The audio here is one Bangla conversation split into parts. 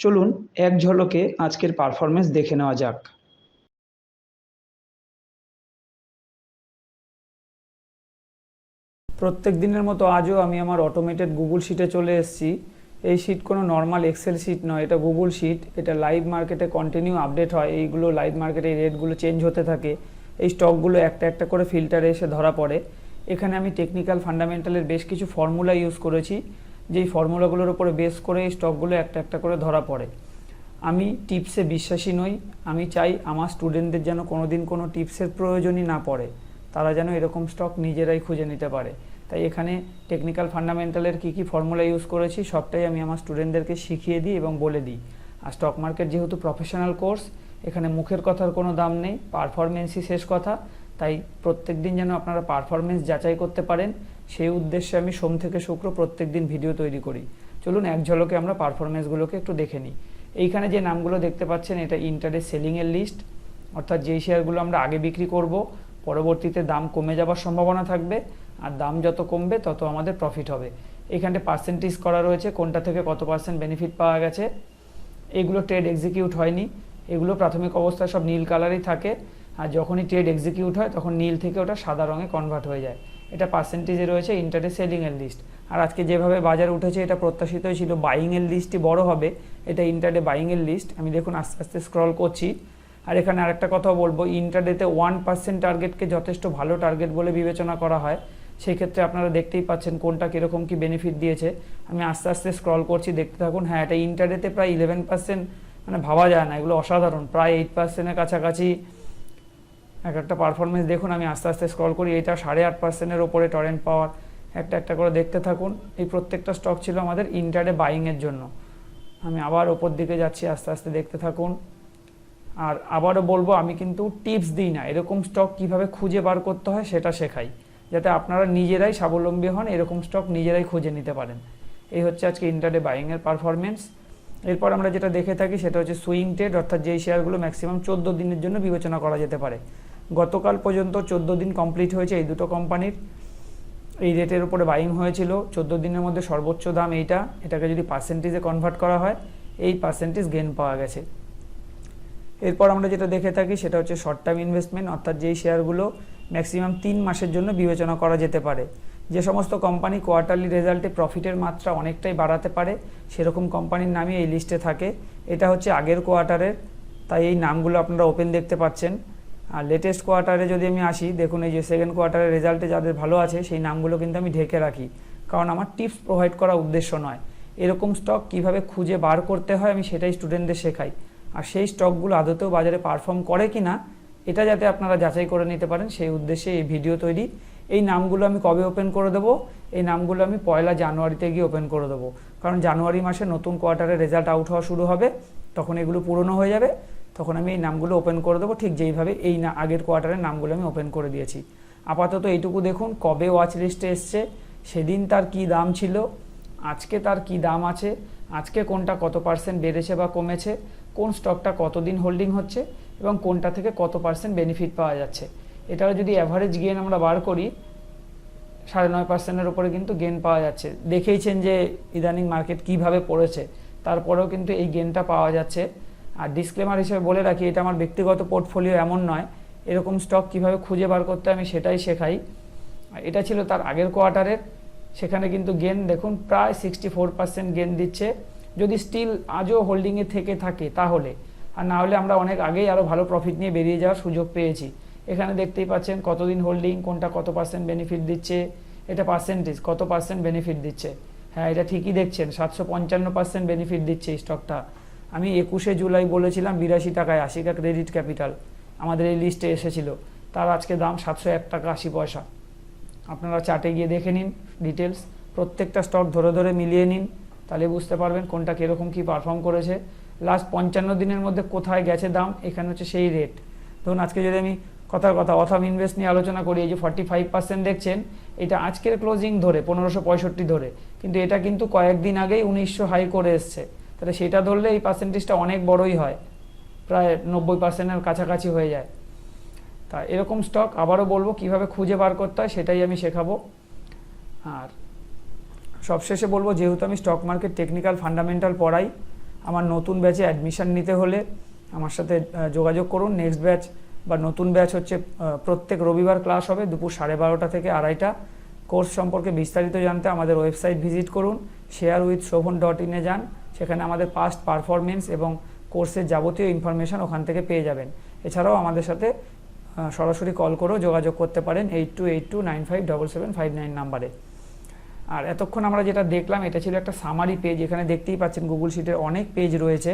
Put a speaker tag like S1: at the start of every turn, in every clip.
S1: চলুন এক ঝলকে আজকের পারফরমেন্স দেখে নেওয়া যাক। প্রত্যেক দিনের মতো আজও আমি আমার অটোমেটেড গুগল শিটে চলে এসেছি। এই শিট কোনো নর্মাল এক্সেল শিট নয়, এটা গুগল শিট এটা লাইভ মার্কেটে কন্টিনিউ আপডেট হয়। এইগুলো লাইভ মার্কেটে রেটগুলো চেঞ্জ হতে থাকে। এই স্টকগুলো একটা একটা করে ফিল্টারে এসে ধরা পড়ে। এখানে আমি টেকনিক্যাল ফান্ডামেন্টালের বেশ কিছু ফর্মুলা ইউজ করেছি। যেই ফর্মুলাগুলোর উপরে বেস করে এই স্টকগুলো একটা একটা করে ধরা পড়ে। আমি টিপসে বিশ্বাসী নই, আমি চাই আমার স্টুডেন্টদের যেন কোনো দিন কোনো টিপসের প্রয়োজনই না পড়ে। তারা যেন এরকম স্টক নিজেরাই খুঁজে নিতে পারে। তাই এখানে টেকনিক্যাল ফান্ডামেন্টালের কী কী ফর্মুলা ইউজ করেছি, সবটাই আমি আমার স্টুডেন্টদেরকে শিখিয়ে দিই এবং বলে দিই। আর স্টক মার্কেট যেহেতু প্রফেশনাল কোর্স এখানে মুখের কথার কোনো দাম নেই পারফরমেন্সই শেষ কথা। তাই প্রত্যেক দিন যেন আপনারা পারফরমেন্স যাচাই করতে পারেন, সেই উদ্দেশ্যে আমি সোম থেকে শুক্র প্রত্যেক দিন ভিডিও তৈরি করি। চলুন এক ঝলকে আমরা পারফরমেন্সগুলোকে একটু দেখে নিই। এইখানে যে নামগুলো দেখতে পাচ্ছেন, এটা ইন্টারে সেলিংয়ের লিস্ট অর্থাৎ যেই শেয়ারগুলো আমরা আগে বিক্রি করব, পরবর্তীতে দাম কমে যাবার সম্ভাবনা থাকবে, আর দাম যত কমবে, তত আমাদের প্রফিট হবে। এখানে পার্সেন্টেজ করা রয়েছে, কোনটা থেকে কত পার্সেন্ট বেনিফিট পাওয়া গেছে। এগুলো ট্রেড এক্সিকিউট হয়নি। এগুলো প্রাথমিক অবস্থায় সব নীল কালারই থাকে। আর যখনই ট্রেড এক্সিকিউট হয়, তখন নীল থেকে ওটা সাদা রঙে কনভার্ট হয়ে যায়। এটা পার্সেন্টেজে রয়েছে ইন্টারে সেলিংয়ের লিস্ট আর আজকে যেভাবে বাজার উঠেছে, এটা প্রত্যাশিতই ছিল বাইংয়ের লিস্টই বড় হবে। এটা ইন্টারডে বাইংয়ের লিস্ট আমি দেখুন আস্তে আস্তে স্ক্রল করছি। আর এখানে আরেকটা কথা বলব ইন্টারডেতে ওয়ান পার্সেন্ট টার্গেটকে যথেষ্ট ভালো টার্গেট বলে বিবেচনা করা হয়। সেই ক্ষেত্রে আপনারা দেখতেই পাচ্ছেন কোনটা কীরকম কি বেনিফিট দিয়েছে। আমি আস্তে আস্তে স্ক্রল করছি, দেখতে থাকুন। হ্যাঁ এটা ইন্টারডেতে প্রায় ইলেভেন পার্সেন্ট মানে ভাবা যায় না। এগুলো অসাধারণ। প্রায় এইট পার্সেন্টের কাছাকাছি এক একটা পারফরমেন্স দেখুন, আমি আস্তে আস্তে স্ক্রল করি এটা সাড়ে আট পার্সেন্টের ওপরে টরেন্ট পাওয়ার একটা একটা করে দেখতে থাকুন। এই প্রত্যেকটা স্টক ছিল আমাদের ইন্টারডে বাইংয়ের জন্য। আমি আবার ওপর দিকে যাচ্ছি, আস্তে আস্তে দেখতে থাকুন। আর আবারও বলব, আমি কিন্তু টিপস দিই না। এরকম স্টক কীভাবে খুঁজে বার করতে হয় সেটা শেখাই। যাতে আপনারা নিজেরাই স্বাবলম্বী হন, এরকম স্টক নিজেরাই খুঁজে নিতে পারেন। এই হচ্ছে আজকে ইন্টারডে বাইংয়ের পারফরমেন্স এরপর আমরা যেটা দেখে থাকি, সেটা হচ্ছে সুইং ট্রেড অর্থাৎ যেই শেয়ারগুলো ম্যাক্সিমাম চোদ্দ দিনের জন্য বিবেচনা করা যেতে পারে। গতকাল পর্যন্ত চোদ্দ দিন কমপ্লিট হয়েছে এই দুটো কোম্পানির এই রেটের উপরে বাইং হয়েছিল। চোদ্দ দিনের মধ্যে সর্বোচ্চ দাম এইটা। এটাকে যদি পার্সেন্টেজে কনভার্ট করা হয়, এই পার্সেন্টেজ গেন পাওয়া গেছে। এরপর আমরা যেটা দেখে থাকি, সেটা হচ্ছে শর্ট টার্ম ইনভেস্টমেন্ট অর্থাৎ যেই শেয়ারগুলো ম্যাক্সিমাম তিন মাসের জন্য বিবেচনা করা যেতে পারে। যে সমস্ত কোম্পানি কোয়ার্টারলি রেজাল্টে প্রফিটের মাত্রা অনেকটাই বাড়াতে পারে, সেরকম কোম্পানির নামই এই লিস্টে থাকে। এটা হচ্ছে আগের কোয়ার্টারের তাই এই নামগুলো আপনারা ওপেন দেখতে পাচ্ছেন। আর লেটেস্ট কোয়ার্টারে যদি আমি আসি, দেখুন এই যে সেকেন্ড কোয়ার্টারের রেজাল্টে যাদের ভালো আছে, সেই নামগুলো কিন্তু আমি ঢেকে রাখি। কারণ আমার টিপস প্রোভাইড করা উদ্দেশ্য নয়। এরকম স্টক কীভাবে খুঁজে বার করতে হয়, আমি সেটাই স্টুডেন্টদের শেখাই। আর সেই স্টকগুলো আদতেও বাজারে পারফর্ম করে কি না এটা যাতে আপনারা যাচাই করে নিতে পারেন, সেই উদ্দেশ্যে এই ভিডিও তৈরি। এই নামগুলো আমি কবে ওপেন করে দেবো? এই নামগুলো আমি পয়লা জানুয়ারিতে গিয়ে ওপেন করে দেবো। কারণ জানুয়ারি মাসে নতুন কোয়ার্টারে রেজাল্ট আউট হওয়া শুরু হবে, তখন এগুলো পুরনো হয়ে যাবে। তখন আমি এই নামগুলো ওপেন করে দেবো। ঠিক যেইভাবে এই না, আগের কোয়ার্টারের নামগুলো আমি ওপেন করে দিয়েছি। আপাতত এইটুকু দেখুন, কবে ওয়াচ লিস্টে এসছে, সেদিন তার কি দাম ছিল, আজকে তার কি দাম আছে, আজকে কোনটা কত পার্সেন্ট বেড়েছে বা কমেছে, কোন স্টকটা কতদিন হোল্ডিং হচ্ছে, এবং কোনটা থেকে কত পার্সেন্ট বেনিফিট পাওয়া যাচ্ছে। এটাও যদি অ্যাভারেজ গেন আমরা বার করি, সাড়ে নয় পার্সেন্টের উপরে কিন্তু গেন পাওয়া যাচ্ছে। দেখেইছেন যে ইদানিং মার্কেট কীভাবে পড়েছে, তারপরেও কিন্তু এই গেনটা পাওয়া যাচ্ছে। আর ডিসক্লেমার হিসেবে বলে রাখি, এটা আমার ব্যক্তিগত পোর্টফোলিও এমন নয়। এরকম স্টক কীভাবে খুঁজে বার করতে আমি সেটাই শেখাই। এটা ছিল তার আগের কোয়ার্টারের সেখানে কিন্তু গেন দেখুন, প্রায় সিক্সটি ফোর পার্সেন্ট গেন দিচ্ছে। যদি স্টিল আজও হোল্ডিংয়ে থেকে থাকে তাহলে। আর না হলে আমরা অনেক আগেই আরও ভালো প্রফিট নিয়ে বেরিয়ে যাওয়ার সুযোগ পেয়েছি। এখানে দেখতেই পাচ্ছেন কতদিন হোল্ডিং কোনটা কত পার্সেন্ট বেনিফিট দিচ্ছে, এটা পার্সেন্টেজ কত পার্সেন্ট বেনিফিট দিচ্ছে। হ্যাঁ এটা ঠিকই দেখছেন, সাতশো পঞ্চান্ন পার্সেন্ট বেনিফিট দিচ্ছে এই স্টকটা আমি একুশে জুলাই বলেছিলাম বিরাশি টাকায় আশিকা ক্রেডিট ক্যাপিটাল আমাদের এই লিস্টে এসেছিল। তার আজকে দাম সাতশো এক টাকা আশি পয়সা। আপনারা চার্টে গিয়ে দেখে নিন ডিটেলস প্রত্যেকটা স্টক ধরে ধরে মিলিয়ে নিন, তাহলে বুঝতে পারবেন কোনটা কীরকম কী পারফর্ম করেছে। লাস্ট পঞ্চান্ন দিনের মধ্যে কোথায় গেছে দাম, এখানে হচ্ছে সেই রেট ধরুন আজকে যদি আমি কথার কথা অথম ইনভেস্ট নিয়ে আলোচনা করি, এই যে ফর্টি ফাইভ পার্সেন্ট দেখছেন, এটা আজকের ক্লোজিং ধরে, পনেরোশো পঁয়ষট্টি ধরে। কিন্তু এটা কিন্তু কয়েকদিন আগেই উনিশশো হাই করে এসছে। তাহলে সেটা ধরলে এই পার্সেন্টেজটা অনেক বড়ই হয়। প্রায় নব্বই পার্সেন্টের কাছাকাছি হয়ে যায়। তা এরকম স্টক আবারও বলব কীভাবে খুঁজে বার করতে হয় সেটাই আমি শেখাবো। আর সবশেষে বলব যেহেতু আমি স্টক মার্কেট টেকনিক্যাল ফান্ডামেন্টাল পড়াই, আমার নতুন ব্যাচে অ্যাডমিশান নিতে হলে আমার সাথে যোগাযোগ করুন। নেক্সট ব্যাচ বা নতুন ব্যাচ হচ্ছে প্রত্যেক রবিবার ক্লাস হবে দুপুর সাড়ে বারোটা থেকে আড়াইটা। কোর্স সম্পর্কে বিস্তারিত জানতে আমাদের ওয়েবসাইট ভিজিট করুন। শেয়ার উইথ শোভন ডট ইনে যান। সেখানে আমাদের পাস্ট পারফরমেন্স এবং কোর্সের যাবতীয় ইনফরমেশন ওখান থেকে পেয়ে যাবেন। এছাড়াও আমাদের সাথে সরাসরি কল করেও যোগাযোগ করতে পারেন eight two eight two nine five double seven five nine নাম্বারে। আর এতক্ষণ আমরা যেটা দেখলাম, এটা ছিল একটা সামারি পেজ এখানে দেখতেই পাচ্ছেন গুগল শিটের অনেক পেজ রয়েছে।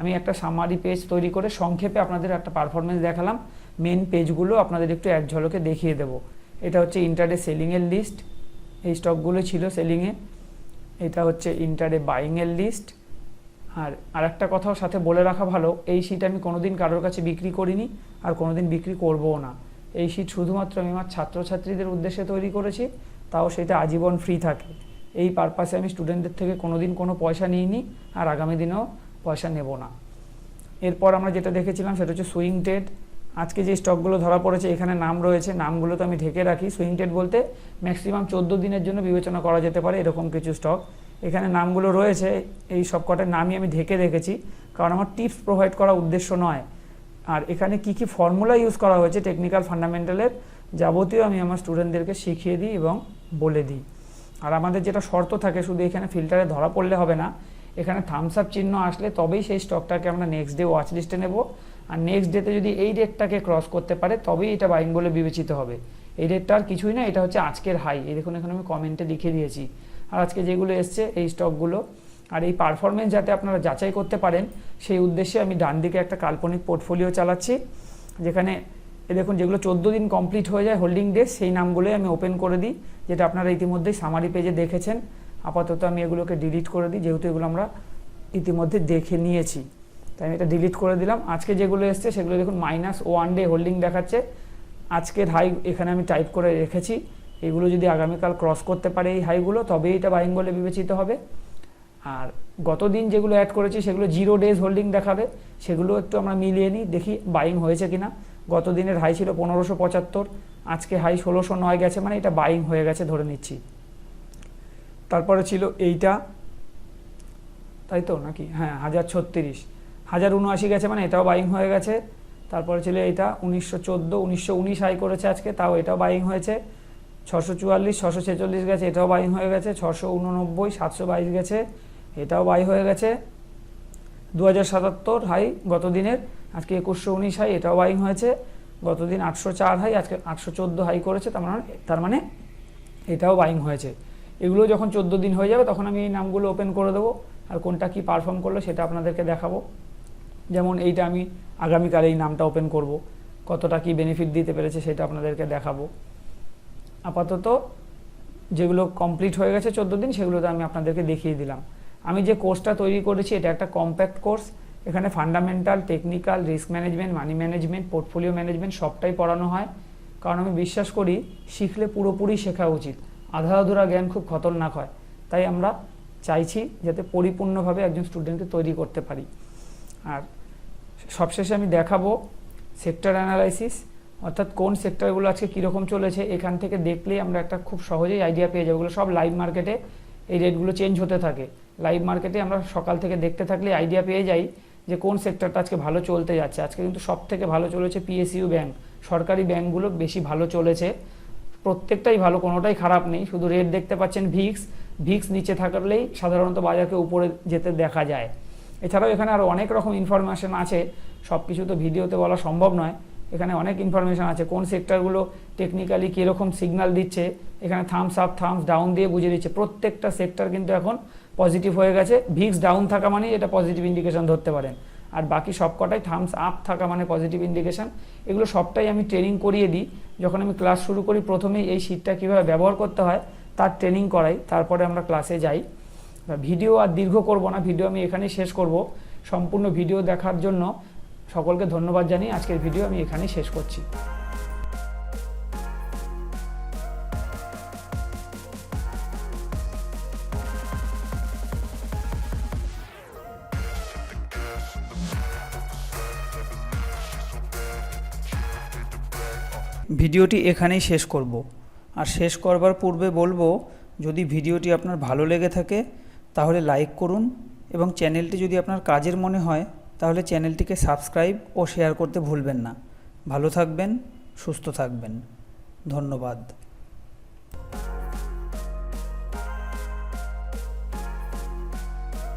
S1: আমি একটা সামারি পেজ তৈরি করে সংক্ষেপে আপনাদের একটা পারফরমেন্স দেখালাম। মেন পেজগুলো আপনাদের একটু এক ঝলকে দেখিয়ে দেব। এটা হচ্ছে ইন্টারডে সেলিংয়ের লিস্ট এই স্টকগুলো ছিল সেলিংয়ে এটা হচ্ছে ইন্টারডে বাইংয়ের লিস্ট আর আরেকটা কথাও সাথে বলে রাখা ভালো, এই শিট আমি কোনোদিন কারোর কাছে বিক্রি করিনি আর কোনোদিন বিক্রি করবও না। এই শিট শুধুমাত্র আমি আমার ছাত্রছাত্রীদের উদ্দেশ্যে তৈরি করেছি, তাও সেটা আজীবন ফ্রি থাকে। এই পারপাসে আমি স্টুডেন্টদের থেকে কোনোদিন কোনো পয়সা নিইনি আর আগামী দিনেও পয়সা নেব না। এরপর আমরা যেটা দেখেছিলাম সেটা হচ্ছে সুইং ট্রেড আজকে যে স্টকগুলো ধরা পড়েছে, এখানে নাম রয়েছে, নামগুলো তো আমি ঢেকে রাখি। সুইং ট্রেড বলতে ম্যাক্সিমাম চোদ্দ দিনের জন্য বিবেচনা করা যেতে পারে এরকম কিছু স্টক এখানে নামগুলো রয়েছে, এই সব কটার নামই আমি ঢেকে রেখেছি, কারণ আমার টিপস প্রোভাইড করা উদ্দেশ্য নয়। আর এখানে কি কি ফর্মুলা ইউজ করা হয়েছে টেকনিক্যাল ফান্ডামেন্টালের, যাবতীয় আমি আমার স্টুডেন্টদেরকে শিখিয়ে দিই এবং বলে দিই। আর আমাদের যেটা শর্ত থাকে, শুধু এখানে ফিল্টারে ধরা পড়লে হবে না, এখানে থামস আপ চিহ্ন আসলে তবেই সেই স্টকটাকে আমরা নেক্সট ডে ওয়াচ লিস্টে নেব। আর নেক্সট ডেতে যদি এই রেটটাকে ক্রস করতে পারে, তবেই এটা বাইং বলে বিবেচিত হবে। এই রেটটা আর কিছুই না, এটা হচ্ছে আজকের হাই এই দেখুন, এখানে আমি কমেন্টে লিখে দিয়েছি। আর আজকে যেগুলো এসছে, এই স্টকগুলো আর এই পারফরমেন্স যাতে আপনারা যাচাই করতে পারেন, সেই উদ্দেশ্যে আমি ডান দিকে একটা কাল্পনিক পোর্টফোলিও চালাচ্ছি। যেখানে এ দেখুন, যেগুলো চোদ্দ দিন কমপ্লিট হয়ে যায় হোল্ডিং ডে সেই নামগুলোই আমি ওপেন করে দিই, যেটা আপনারা ইতিমধ্যেই সামারি পেজে দেখেছেন। আপাতত আমি এগুলোকে ডিলিট করে দিই, যেহেতু এগুলো আমরা ইতিমধ্যে দেখে নিয়েছি। তাই আমি এটা ডিলিট করে দিলাম। আজকে যেগুলো এসছে, সেগুলো দেখুন মাইনাস ওয়ান ডে হোল্ডিং দেখাচ্ছে। আজকের হাই এখানে আমি টাইপ করে রেখেছি। এগুলো যদি আগামীকাল ক্রস করতে পারে এই হাইগুলো তবেই এটা বাইং বলে বিবেচিত হবে। আর গত দিন যেগুলো অ্যাড করেছি, সেগুলো জিরো ডেজ হোল্ডিং দেখাবে। সেগুলো একটু আমরা মিলিয়ে নিই, দেখি বাইং হয়েছে কিনা। গত দিনের হাই ছিল পনেরোশো পঁচাত্তর, আজকে হাই ষোলোশো নয় গেছে মানে এটা বাইং হয়ে গেছে ধরে নিচ্ছি। তারপরে ছিল এইটা, তাই তো নাকি? হ্যাঁ হাজার ছত্রিশ। হাজার উনআশি গেছে মানে এটাও বাইং হয়ে গেছে। তারপরে ছিল এটা উনিশশো চোদ্দ, উনিশশো উনিশ হাই করেছে আজকে, তাও এটাও বাইং হয়েছে। ছশো চুয়াল্লিশ, ছশো ছেচল্লিশ গেছে, এটাও বাইং হয়ে গেছে। ছশো উননব্বই, সাতশো বাইশ গেছে, এটাও বাই হয়ে গেছে। দু হাজার সাতাত্তর হাই গত দিনের আজকে একুশশো উনিশ হাই, এটাও বাইং হয়েছে। গতদিন আটশো চার হাই, আজকে আটশো চোদ্দ হাই করেছে, তার মানে তার মানে এটাও বাইং হয়েছে। এগুলো যখন চোদ্দ দিন হয়ে যাবে, তখন আমি এই নামগুলো ওপেন করে দেবো, আর কোনটা কি পারফর্ম করল সেটা আপনাদেরকে দেখাবো। যেমন এইটা আমি আগামীকাল এই নামটা ওপেন করব, কতটা কি বেনিফিট দিতে পেরেছে সেটা আপনাদেরকে দেখাবো। আপাতত যেগুলো কমপ্লিট হয়ে গেছে চোদ্দ দিন, সেগুলোতে আমি আপনাদেরকে দেখিয়ে দিলাম। আমি যে কোর্সটা তৈরি করেছি, এটা একটা কম্প্যাক্ট কোর্স এখানে fundamental technical risk management money management portfolio management সবটাই পড়ানো হয়। কারণ আমি বিশ্বাস করি, শিখলে পুরোপুরি শেখা উচিত। আধা আধুরা জ্ঞান খুব খতরনাক হয়। তাই আমরা চাইছি যাতে পরিপূর্ণভাবে একজন স্টুডেন্টকে তৈরি করতে পারি। আর সবশেষে আমি দেখাবো সেক্টর অ্যানালাইসিস অর্থাৎ কোন সেক্টরগুলো আজকে কীরকম চলেছে এখান থেকে দেখলেই আমরা একটা খুব সহজেই আইডিয়া পেয়ে যাব। সব লাইভ মার্কেটে এই রেটগুলো চেঞ্জ হতে থাকে। লাইভ মার্কেটে আমরা সকাল থেকে দেখতে থাকলে আইডিয়া পেয়ে যাই যে কোন সেক্টরটা আজকে ভালো চলতে যাচ্ছে। আজকে কিন্তু সব থেকে ভালো চলেছে পিএসইউ ব্যাংক সরকারি ব্যাংকগুলো বেশি ভালো চলেছে। প্রত্যেকটাই ভালো, কোনোটাই খারাপ নেই। শুধু রেট দেখতে পাচ্ছেন ভিক্স ভিক্স নিচে থাকলেই সাধারণত বাজারকে উপরে যেতে দেখা যায়। এছাড়াও এখানে আরও অনেক রকম ইনফরমেশন আছে। সব কিছু তো ভিডিওতে বলা সম্ভব নয়। এখানে অনেক ইনফরমেশন আছে, কোন সেক্টরগুলো টেকনিক্যালি কীরকম সিগন্যাল দিচ্ছে, এখানে থামস আপ থামস ডাউন দিয়ে বুঝিয়ে দিচ্ছে। প্রত্যেকটা সেক্টর কিন্তু এখন পজিটিভ হয়ে গেছে। ভিক্স ডাউন থাকা মানে এটা পজিটিভ ইন্ডিকেশন ধরতে পারেন। আর বাকি সবকটাই থামস আপ থাকা মানে পজিটিভ ইন্ডিকেশন এগুলো সবটাই আমি ট্রেনিং করিয়ে দিই। যখন আমি ক্লাস শুরু করি, প্রথমেই এই শীটটা কীভাবে ব্যবহার করতে হয়, তার ট্রেনিং করাই। তারপরে আমরা ক্লাসে যাই। ভিডিও আর দীর্ঘ করব না ভিডিও আমি এখানেই শেষ করব। সম্পূর্ণ ভিডিও দেখার জন্য সকলকে ধন্যবাদ জানিয়ে আজকের ভিডিও আমি এখানেই শেষ করছি। ভিডিওটি এখানেই শেষ করব। আর শেষ করবার পূর্বে বলব, যদি ভিডিওটি আপনার ভালো লেগে থাকে, তাহলে লাইক করুন এবং চ্যানেলটি যদি আপনার কাজের মনে হয় তাহলে চ্যানেলটিকে সাবস্ক্রাইব ও শেয়ার করতে ভুলবেন না। ভালো থাকবেন সুস্থ থাকবেন। ধন্যবাদ।